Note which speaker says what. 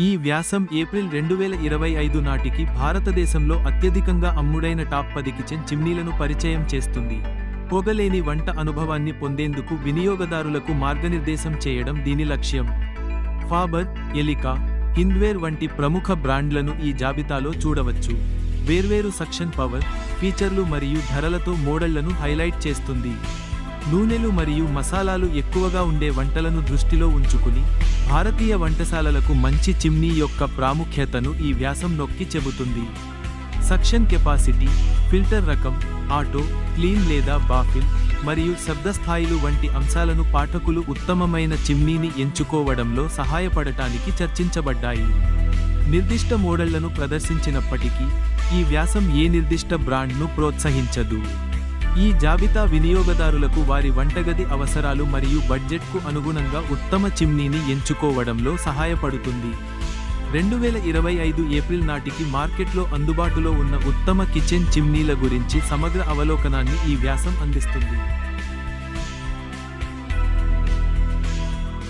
Speaker 1: ఈ వ్యాసం ఏప్రిల్ రెండు వేల ఇరవై ఐదు నాటికి భారతదేశంలో అత్యధికంగా అమ్ముడైన టాప్ పది కిచెన్ చిమ్నీలను పరిచయం చేస్తుంది. పొగలేని వంట అనుభవాన్ని పొందేందుకు వినియోగదారులకు మార్గనిర్దేశం చేయడం దీని లక్ష్యం. ఫాబర్ ఎలికా హింద్వేర్ వంటి ప్రముఖ బ్రాండ్లను ఈ జాబితాలో చూడవచ్చు. వేర్వేరు సక్షన్ పవర్ ఫీచర్లు మరియు ధరలతో మోడళ్ళను హైలైట్ చేస్తుంది. నూనెలు మరియు మసాలాలు ఎక్కువగా ఉండే వంటలను దృష్టిలో ఉంచుకుని భారతీయ వంటశాలలకు మంచి చిమ్నీ యొక్క ప్రాముఖ్యతను ఈ వ్యాసం నొక్కి చెబుతుంది. సక్షన్ కెపాసిటీ ఫిల్టర్ రకం ఆటో క్లీన్ లేదా బాఫిల్ మరియు శబ్ద స్థాయిలు వంటి అంశాలను పాఠకులు ఉత్తమమైన చిమ్నీని ఎంచుకోవడంలో సహాయపడటానికి చర్చించబడ్డాయి. నిర్దిష్ట మోడళ్ళను ప్రదర్శించినప్పటికీ ఈ వ్యాసం ఏ నిర్దిష్ట బ్రాండ్ను ప్రోత్సహించదు. ఈ జాబితా వినియోగదారులకు వారి వంటగది అవసరాలు మరియు బడ్జెట్కు అనుగుణంగా ఉత్తమ చిమ్నీని ఎంచుకోవడంలో సహాయపడుతుంది. రెండు వేల ఇరవై ఐదు ఏప్రిల్ నాటికి మార్కెట్లో అందుబాటులో ఉన్న ఉత్తమ కిచెన్ చిమ్నీల గురించి సమగ్ర అవలోకనాన్ని ఈ వ్యాసం అందిస్తుంది.